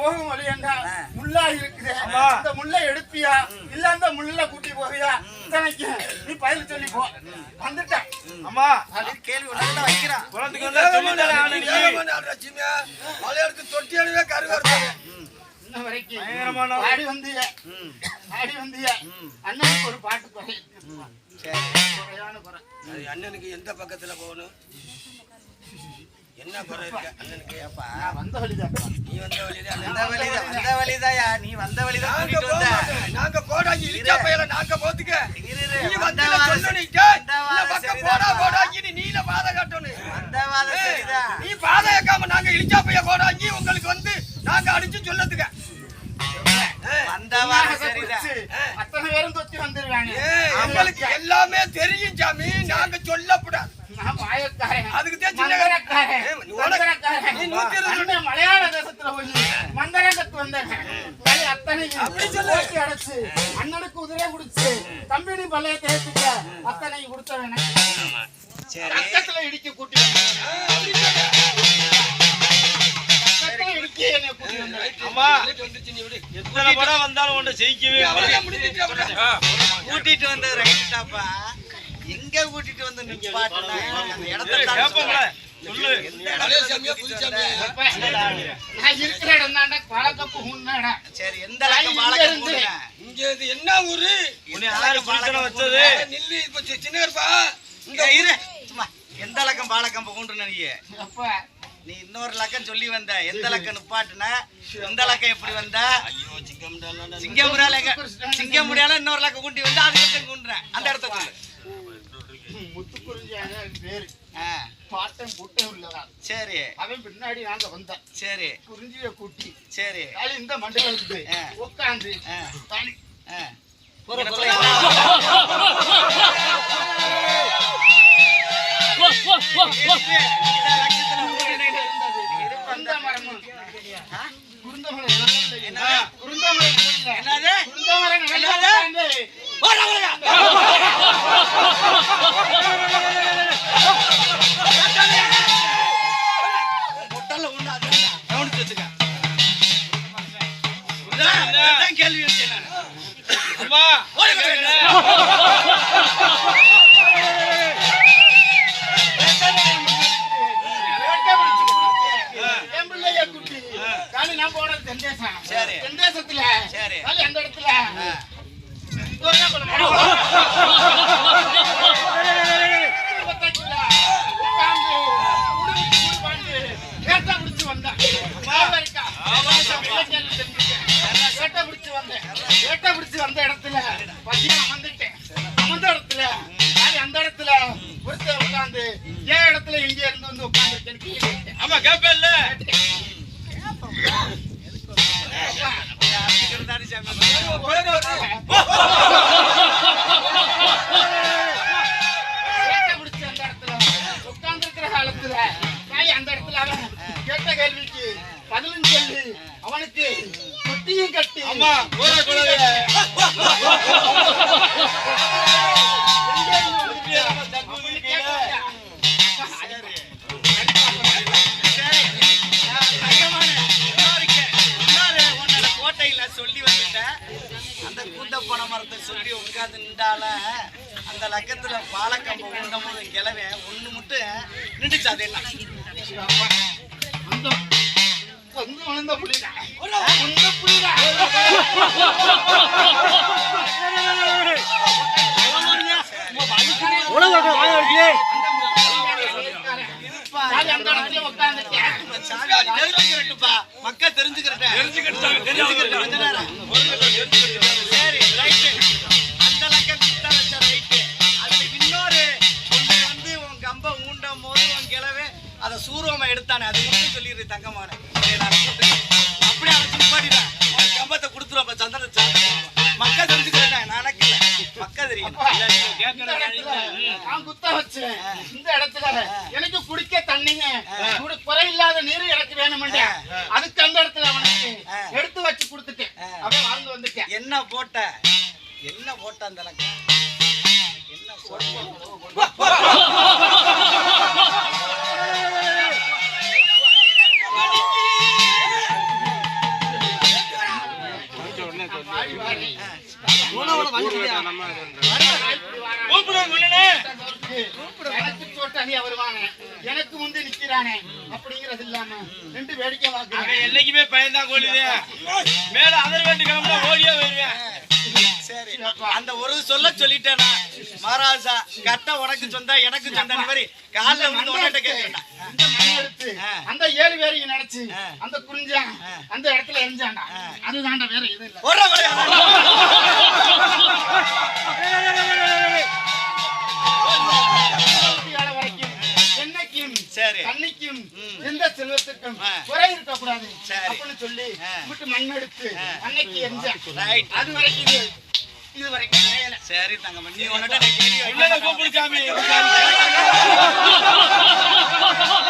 போகும் வழி என்ன ஆ. முள்ளா இருக்குது. இந்த முள்ளை எடுப்பியா? இல்ல அந்த முள்ள கூட்டி போவியா இத்தனைக்கு. நீ பதில் சொல்லி போ. வந்துட்டேன் அம்மா கேள்வி வைக்கிறான். தொட்டியானவே கருவாரு இன்ன வரைக்கும். பயங்கரமான ஆடி வந்திய. ம். ஆடி வந்திய. அண்ணனுக்கு ஒரு பாட்டு குறை சரி குறையான குறை. அது அண்ணனுக்கு எந்த பக்கத்துல போகணும்? என்ன குறை இருக்கு? அண்ணனுக்கு ஏப்பா? நான் வந்த வழிதான் நீ வந்த வழிதான். வந்த வழிதாயா? நீ வந்த வழிதான் நாங்க கூட்டிட்டு போக வந்த. மாட்டோம். நாங்க போடாங்க இழிச்சா பையல நாங்க போத்துக்க. நீ வந்த இந்த பக்கம் போடா. போடாங்கி நீ நீல பாதை காட்டணும். வந்த ஏய், சரிதான். நீ பாதை கேட்காம நாங்க இழிச்சா பைய போடாங்கி உங்களுக்கு வந்து நாங்க அடிச்சு எங்களுக்கு எல்லாமே தெரியும் சாமி. நாங்க மாயக்காரன். அதுக்கு தான் வந்துச்சு நீ விடு. எத்தனை படம் வந்தாலும் உன்னை ஜெயிக்கவே. கூட்டிட்டு வந்தது ரைட்டாப்பா எங்க கூட்டிட்டு வந்து நின்னு பாட்டுனா அந்த. சொல்லு. இடத்துல? சாமியா? அப்ப நான் இருக்கிற இடம் தாண்டா பழக்கப்பு உண்ணடா சரி எந்த அளவுக்கு இங்க இது என்ன ஊரு? உன்னை யாரு வச்சது? நில்லு இப்ப சி- சின்ன இருப்பா இந்த இங்க இரு. எந்த லக்கம் பாலக்கம் கொண்டு நீ? அப்ப. நீ இன்னொரு லக்கம் சொல்லி வந்த. எந்த லக்கம் நிப்பாட்டுன? எந்த லக்கம் எப்படி வந்த? சிங்கம் எங்க? சிங்கமுடியால இன்னொரு லக்கம் கூட்டி வந்து அது இடத்த குண்டுறேன் அந்த இடத்த உள்ளதா சரி. அவன் பின்னாடி நாங்க வந்தேன் சரி. குறிஞ்சிய கூட்டி. சரி. இந்த மண்டல. உட்காந்து. தாலி கேள்வி தென்தேசம். சரி. தென்தேசத்துல, சரி. தாலி அந்த இடத்துல. வந்த இடத்துல பசியா அமர்ந்துட்டேன். அமர்ந்த இடத்துல, தாலி அந்த இடத்துல ஒருத்தர் உட்கார்ந்து, என் இடத்துல எங்க இருந்து வந்து கேட்டேன். ஆமா இருந்தாரு சாமி. வேட்டை பனை மரத்தை சொல்லி உட்கார்ந்து நின்றால அந்த லக்கத்துல பாலக்கம்பு உண்டும் போது கிளவே ஒண்ணு மட்டும் நின்றுச்சு அது என்ன தெரிஞ்சுக்கிறட்டுப்பா. மக்கள் கொஞ்ச நேரம். சரி, அதை சூரமா எடுத்தானே அது மட்டும் சொல்லிடுற தங்கமான. அப்படியே அவன் சிப்பாடிதான் உன் கம்பத்தை கொடுத்துருவோம் அப்ப சாப்பிட்டு மக்கள் தெரிஞ்சுக்கிறேன் நான் நினைக்கல மக்கள் தெரியும் நான் குத்த வச்சேன். இந்த இடத்துல எனக்கு குடிக்க தண்ணிங்க குறையில்லாத நீர் எனக்கு வேணுமெண்டா அதுக்கு அந்த இடத்துல அவனுக்கு எடுத்து வச்சு கொடுத்துட்டேன் அப்படியே வாழ்ந்து வந்துட்டேன் என்ன போட்ட என்ன ஓட்டம் தனக்கு என்ன எனக்கு முந்தி நிக்கிறானே அப்படிங்கறது இல்லாம ரெண்டு வேடிக்கை வாக்கு என்னைக்குமே பயந்தா கொள்ளுது மேல அதர் வேண்டு கிளம்புனா ஓடியா வருவேன். அந்த ஒரு சொல்ல சொல்லிட்டேனா மகாராஜா கட்ட உனக்கு சொந்தா எனக்கு சொந்த மாதிரி காலில் விழுந்து உன்கிட்ட கேட்கிறேன். அந்த ஏழு பேரையும் நினைச்சு. அந்த குறிஞ்சான் அந்த இடத்துல எரிஞ்சான்டா அதுதான்டா வேற எதுவும் இல்ல ஒரு. தண்ணிக்கும். எந்த செல்வத்துக்கும் ஆ. குறை இருக்க கூடாது. அப்படின்னு சொல்லி. விட்டு மண் எடுத்து அன்னைக்கு எரிஞ்சான் ரைட் அது வரைக்கும் இது வரைக்கும் குறையல. சரி தங்கம்மா நீ உன்கிட்ட நான்